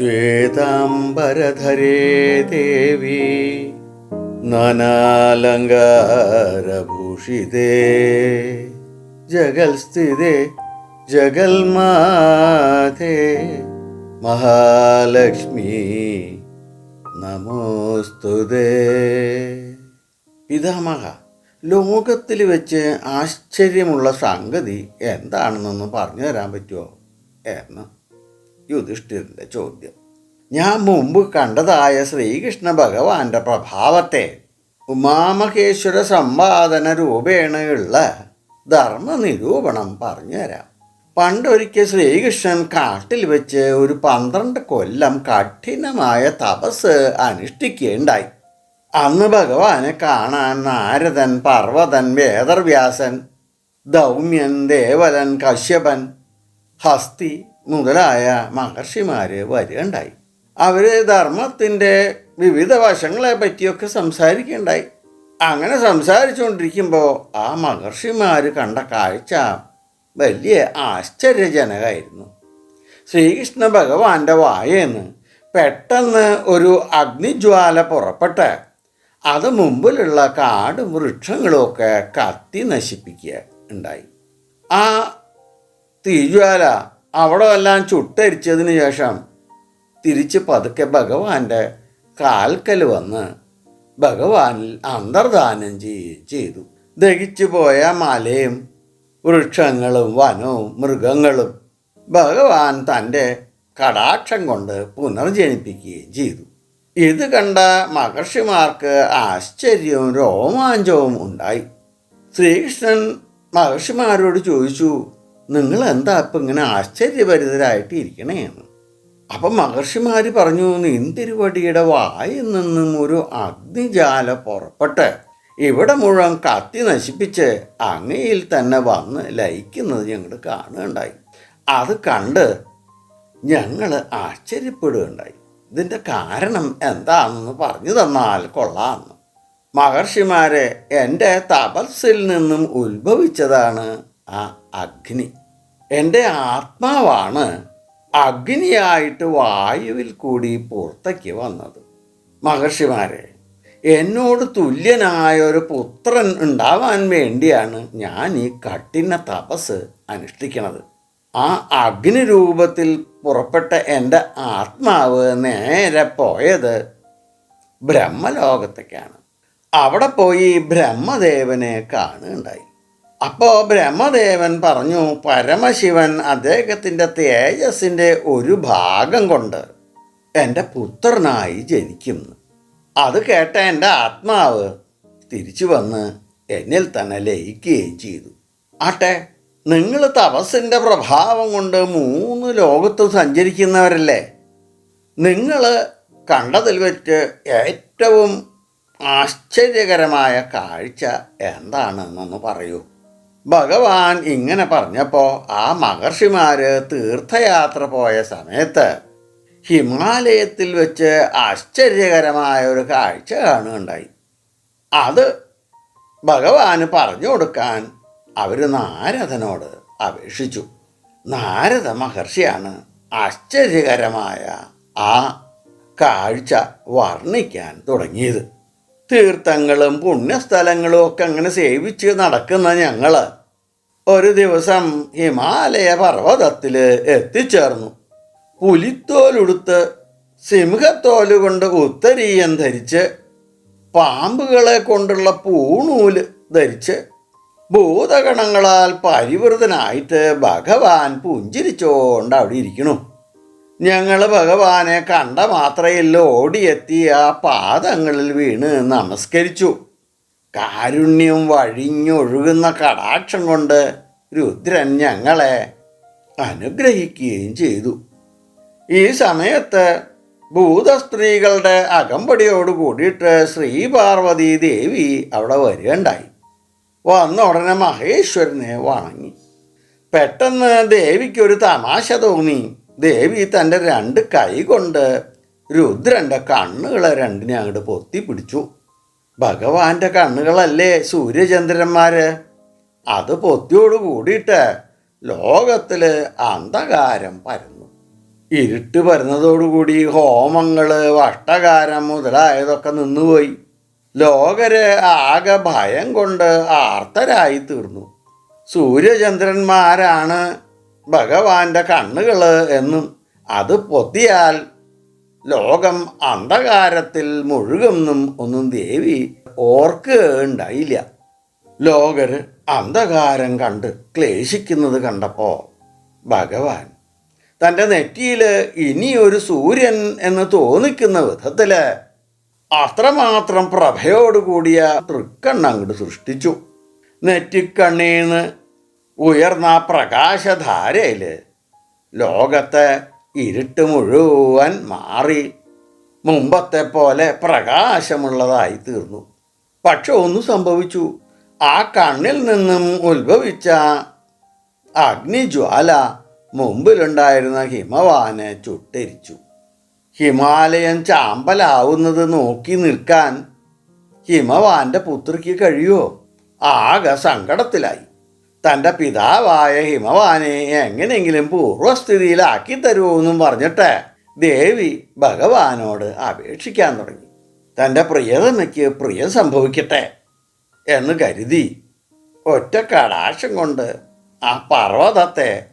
ശ്വേതാംബരധരേ ദേവി നാനാലങ്കാരഭൂഷിതേ. ജഗൽസ്ഥിതേ ജഗൽമാതേ മഹാലക്ഷ്മി നമോസ്തുതേ. പിതാമഹ ലോകത്തിൽ വെച്ച് ആശ്ചര്യമുള്ള സംഗതി എന്താണെന്നൊന്ന് പറഞ്ഞു തരാൻ പറ്റുമോ? എന്ന്. യുധിഷ്ഠിരന്റെ ചോദ്യം. ഞാൻ മുമ്പ് കണ്ടതായ ശ്രീകൃഷ്ണ ഭഗവാന്റെ പ്രഭാവത്തെ ഉമാമഹേശ്വര സമ്പാദന രൂപേണയുള്ള ധർമ്മ നിരൂപണം പറഞ്ഞുതരാം. പണ്ടൊരിക്കൽ ശ്രീകൃഷ്ണൻ കാട്ടിൽ വെച്ച് ഒരു പന്ത്രണ്ട് കൊല്ലം കഠിനമായ തപസ് അനുഷ്ഠിക്കുകയുണ്ടായി അന്ന് ഭഗവാനെ കാണാൻ നാരദൻ പർവതൻ വേദർവ്യാസൻ ദൗമ്യൻ ദേവലൻ കശ്യപൻ ഹസ്തി മുതലായ മഹർഷിമാര് വരികയുണ്ടായി. അവർ ധർമ്മത്തിന്റെ വിവിധ വശങ്ങളെ പറ്റിയൊക്കെ സംസാരിക്കുകയുണ്ടായി. അങ്ങനെ സംസാരിച്ചുകൊണ്ടിരിക്കുമ്പോൾ ആ മഹർഷിമാർ കണ്ട കാഴ്ച വലിയ ആശ്ചര്യജനകമായിരുന്നു. ശ്രീകൃഷ്ണ ഭഗവാന്റെ വായെന്ന് പെട്ടെന്ന് ഒരു അഗ്നിജ്വാല പുറപ്പെട്ട് അത് മുമ്പിലുള്ള കാടും വൃക്ഷങ്ങളുമൊക്കെ കത്തി നശിപ്പിക്കുക ഉണ്ടായി. ആ തീജ്വാല അവിടെ എല്ലാം ചുട്ടരിച്ചതിന് ശേഷം തിരിച്ച് പതുക്കെ ഭഗവാന്റെ കാൽക്കൽ വന്ന് ഭഗവാനിൽ അന്തർദാനം ചെയ്യുകയും ചെയ്തു. ദഹിച്ചു പോയ മലയും വൃക്ഷങ്ങളും വനവും മൃഗങ്ങളും ഭഗവാൻ തന്റെ കടാക്ഷം കൊണ്ട് പുനർജനിപ്പിക്കുകയും ചെയ്തു. ഇത് കണ്ട മഹർഷിമാർക്ക് ആശ്ചര്യവും രോമാഞ്ചവും ഉണ്ടായി. ശ്രീകൃഷ്ണൻ മഹർഷിമാരോട് ചോദിച്ചു നിങ്ങൾ എന്താ ഇപ്പം ഇങ്ങനെ ആശ്ചര്യഭരിതരായിട്ട് ഇരിക്കണേ എന്ന്. അപ്പം മഹർഷിമാർ പറഞ്ഞു നിന്തിരുവടിയുടെ വായിൽ നിന്നും ഒരു അഗ്നിജാല പുറപ്പെട്ട് ഇവിടെ മുഴുവൻ കത്തി നശിപ്പിച്ച് അങ്ങയിൽ തന്നെ വന്ന് ലയിക്കുന്നത് ഞങ്ങൾ കാണുകയുണ്ടായി. അത് കണ്ട് ഞങ്ങൾ ആശ്ചര്യപ്പെടുകയുണ്ടായി. ഇതിന്റെ കാരണം എന്താണെന്ന് പറഞ്ഞു തന്നാൽ കൊള്ളാമെന്ന്. മഹർഷിമാരെ എന്റെ തപസ്സിൽ നിന്നും ഉത്ഭവിച്ചതാണ് ആ അഗ്നി. എന്റെ ആത്മാവാണ് അഗ്നിയായിട്ട് വായുവിൽ കൂടി പുറത്തേക്ക് വന്നത്. മഹർഷിമാരെ എന്നോട് തുല്യനായ ഒരു പുത്രൻ ഉണ്ടാവാൻ വേണ്ടിയാണ് ഞാൻ ഈ കഠിന തപസ് അനുഷ്ഠിക്കുന്നത്. ആ അഗ്നി രൂപത്തിൽ പുറപ്പെട്ട എന്റെ ആത്മാവ് നേരെ പോയത് ബ്രഹ്മലോകത്തേക്കാണ്. അവിടെ പോയി ബ്രഹ്മദേവനെ കാണുകയുണ്ടായി. അപ്പോൾ ബ്രഹ്മദേവൻ പറഞ്ഞു പരമശിവൻ അദ്ദേഹത്തിന്റെ തേജസ്സിന്റെ ഒരു ഭാഗം കൊണ്ട് എന്റെ പുത്രനായി ജനിക്കുന്നു. അത് കേട്ട എന്റെ ആത്മാവ് തിരിച്ചു വന്ന് എന്നിൽ തന്നെ ലയിക്കുകയും ചെയ്തു. ആട്ടെ നിങ്ങൾ തപസ്സിന്റെ പ്രഭാവം കൊണ്ട് മൂന്ന് ലോകത്ത് സഞ്ചരിക്കുന്നവരല്ലേ? നിങ്ങൾ കണ്ടതിൽ വെച്ച് ഏറ്റവും ആശ്ചര്യകരമായ കാഴ്ച എന്താണെന്നൊന്ന് പറയൂ. ഭഗവാൻ ഇങ്ങനെ പറഞ്ഞപ്പോൾ ആ മഹർഷിമാർ തീർത്ഥയാത്ര പോയ സമയത്ത് ഹിമാലയത്തിൽ വെച്ച് ആശ്ചര്യകരമായ ഒരു കാഴ്ച കാണുകയുണ്ടായി. അത് ഭഗവാന് പറഞ്ഞു കൊടുക്കാൻ അവർ നാരദനോട് അപേക്ഷിച്ചു. നാരദ മഹർഷിയാണ് ആശ്ചര്യകരമായ ആ കാഴ്ച വർണിക്കാൻ തുടങ്ങിയത്. തീർത്ഥങ്ങളും പുണ്യസ്ഥലങ്ങളും ഒക്കെ അങ്ങനെ സേവിച്ച് നടക്കുന്ന ഞങ്ങൾ ഒരു ദിവസം ഹിമാലയ പർവതത്തിൽ എത്തിച്ചേർന്നു. പുലിത്തോലുടുത്ത് സിംഹത്തോൽ കൊണ്ട് ഉത്തരീയം ധരിച്ച് പാമ്പുകളെ കൊണ്ടുള്ള പൂണൂൽ ധരിച്ച് ഭൂതഗണങ്ങളാൽ പരിവൃതനായിട്ട് ഭഗവാൻ പുഞ്ചിരിച്ചോണ്ട് അവിടെ ഇരിക്കണു. ഞങ്ങൾ ഭഗവാനെ കണ്ട മാത്രയിൽ ഓടിയെത്തി ആ പാദങ്ങളിൽ വീണ് നമസ്കരിച്ചു. കാരുണ്യം വഴിഞ്ഞൊഴുകുന്ന കടാക്ഷം കൊണ്ട് രുദ്രൻ ഞങ്ങളെ അനുഗ്രഹിക്കുകയും ചെയ്തു. ഈ സമയത്ത് ഭൂതസ്ത്രീകളുടെ അകമ്പടിയോട് കൂടിയിട്ട് ശ്രീപാർവതി ദേവി അവിടെ വരികയുണ്ടായി. വന്ന ഉടനെ മഹേശ്വരനെ വണങ്ങി. പെട്ടെന്ന് ദേവിക്കൊരു തമാശ തോന്നി. ദേവി തന്റെ രണ്ട് കൈ കൊണ്ട് രുദ്രന്റെ കണ്ണുകളെ രണ്ടിനെ അങ്ങോട്ട് പൊത്തി പിടിച്ചു. ഭഗവാന്റെ കണ്ണുകളല്ലേ സൂര്യചന്ദ്രന്മാര്? അത് പൊത്തിയോട് കൂടിയിട്ട് ലോകത്തിൽ അന്ധകാരം പരന്നു. ഇരുട്ട് പരന്നതോടുകൂടി ഹോമങ്ങൾ വഷ്ടകാരം മുതലായതൊക്കെ നിന്നുപോയി. ലോകര് ആകെ ഭയം കൊണ്ട് ആർത്തരായി തീർന്നു. സൂര്യചന്ദ്രന്മാരാണ് ഭഗവാന്റെ കണ്ണുകൾ എന്നും അത് പൊത്തിയാൽ ലോകം അന്ധകാരത്തിൽ മുഴുകുമെന്നും ഒന്നും ദേവി ഓർക്കുകയുണ്ടായില്ല ലോകർ അന്ധകാരം കണ്ട് ക്ലേശിക്കുന്നത് കണ്ടപ്പോൾ ഭഗവാൻ തന്റെ നെറ്റിയിൽ ഇനിയൊരു സൂര്യൻ എന്ന് തോന്നിക്കുന്ന വിധത്തിൽ അത്രമാത്രം പ്രഭയോടുകൂടിയ തൃക്കണ്ണങ്ങട് സൃഷ്ടിച്ചു. നെറ്റിക്കണ്ണീന്ന് ഉയർന്ന പ്രകാശധാരയിൽ ലോകത്തെ ഇരുട്ട് മുഴുവൻ മാറി മുമ്പത്തെ പോലെ പ്രകാശമുള്ളതായി തീർന്നു. പക്ഷെ ഒന്ന് സംഭവിച്ചു. ആ കണ്ണിൽ നിന്നും ഉത്ഭവിച്ച അഗ്നിജ്വാല മുമ്പിലുണ്ടായിരുന്ന ഹിമവാനെ ചുട്ടരിച്ചു. ഹിമാലയൻ ചാമ്പലാവുന്നത് നോക്കി നിൽക്കാൻ ഹിമവാന്റെ പുത്രിക്ക് കഴിയുമോ ആകെ സങ്കടത്തിലായി. തന്റെ പിതാവായ ഹിമവാനെ എങ്ങനെയെങ്കിലും പൂർവസ്ഥിതിയിലാക്കി തരുമെന്നും പറഞ്ഞിട്ട് ദേവി ഭഗവാനോട് അപേക്ഷിക്കാൻ തുടങ്ങി. തന്റെ പ്രിയതമയ്ക്ക് പ്രിയം സംഭവിക്കട്ടെ എന്ന് കരുതി ഒറ്റ കടാശം കൊണ്ട് ആ പർവതത്തെ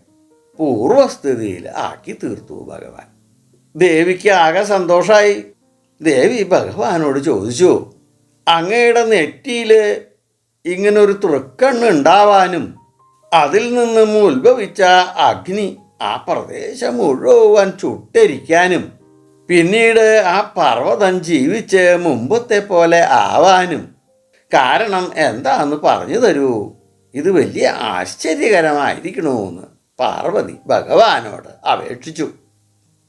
പൂർവസ്ഥിതിയിൽ ആക്കി തീർത്തു ഭഗവാൻ. ദേവിക്ക് ആകെ സന്തോഷമായി ദേവി ഭഗവാനോട് ചോദിച്ചു അങ്ങയുടെ നെറ്റിയിൽ ഇങ്ങനൊരു തൃക്കണ്ണ് ഉണ്ടാവാനും അതിൽ നിന്നും ഉത്ഭവിച്ച അഗ്നി ആ പ്രദേശം മുഴുവൻ ചുട്ടരിക്കാനും പിന്നീട് ആ പർവതം ജീവിച്ച് മുമ്പത്തെ പോലെ ആവാനും. കാരണം എന്താന്ന് പറഞ്ഞു തരൂ? ഇത് വലിയ ആശ്ചര്യകരമായിരിക്കണമെന്ന് പാർവതി ഭഗവാനോട് അപേക്ഷിച്ചു.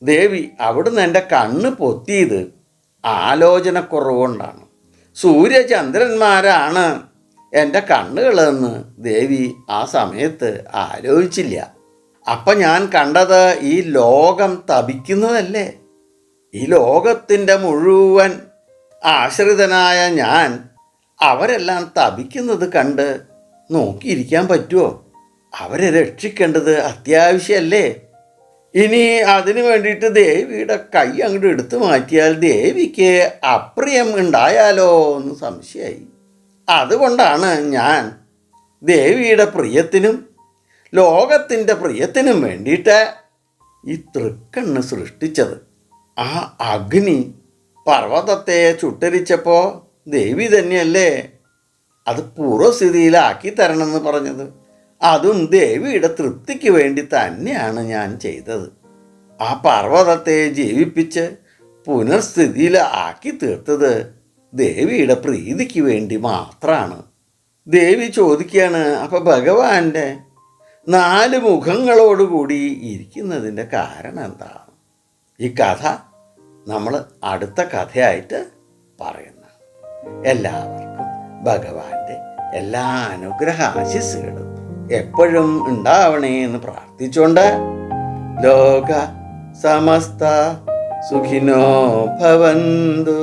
ദേവി അവിടുന്ന് എന്റെ കണ്ണ് പൊത്തിയത് ആലോചനക്കുറവുകൊണ്ടാണ്. സൂര്യചന്ദ്രന്മാരാണ് എന്റെ കണ്ണുകളെന്ന് ദേവി ആ സമയത്ത് ആലോചിച്ചില്ല. അപ്പം ഞാൻ കണ്ടത് ഈ ലോകം തപിക്കുന്നതല്ലേ? ഈ ലോകത്തിന്റെ മുഴുവൻ ആശ്രിതനായ ഞാൻ അവരെല്ലാം തപിക്കുന്നത് കണ്ട് നോക്കിയിരിക്കാൻ പറ്റുമോ അവരെ രക്ഷിക്കേണ്ടത് അത്യാവശ്യമല്ലേ ഇനി അതിനു വേണ്ടിയിട്ട് ദേവിയുടെ കൈ അങ്ങോട്ട് എടുത്തു മാറ്റിയാൽ ദേവിക്ക് അപ്രിയം ഉണ്ടായാലോ എന്ന് സംശയമായി. അതുകൊണ്ടാണ് ഞാൻ ദേവിയുടെ പ്രിയത്തിനും ലോകത്തിന്റെ പ്രിയത്തിനും വേണ്ടിയിട്ട് ഈ തൃക്കണ്ണ് സൃഷ്ടിച്ചത്. ആ അഗ്നി പർവതത്തെ ചുട്ടരിച്ചപ്പോൾ ദേവി തന്നെയല്ലേ അത് പൂർവസ്ഥിതിയിലാക്കി തരണമെന്ന് പറഞ്ഞത്. അതും ദേവിയുടെ തൃപ്തിക്ക് വേണ്ടി തന്നെയാണ് ഞാൻ ചെയ്തത്. ആ പർവതത്തെ ജീവിപ്പിച്ച് പുനർസ്ഥിതിയിലാക്കി തീർത്തത് ദേവിയുടെ പ്രീതിക്ക് വേണ്ടി മാത്രമാണ് ദേവി ചോദിക്കുകയാണ് അപ്പം ഭഗവാന്റെ നാല് മുഖങ്ങളോടുകൂടി ഇരിക്കുന്നതിന്റെ കാരണം എന്താ? ഈ കഥ നമ്മൾ അടുത്ത കഥയായിട്ട് പറയുന്ന. എല്ലാവർക്കും ഭഗവാന്റെ എല്ലാ അനുഗ്രഹ ആശിസ്സുകളും എപ്പോഴും ഉണ്ടാവണേ എന്ന് പ്രാർത്ഥിച്ചുകൊണ്ട് ലോക സമസ്ത സുഖിനോ ഭവന്തു.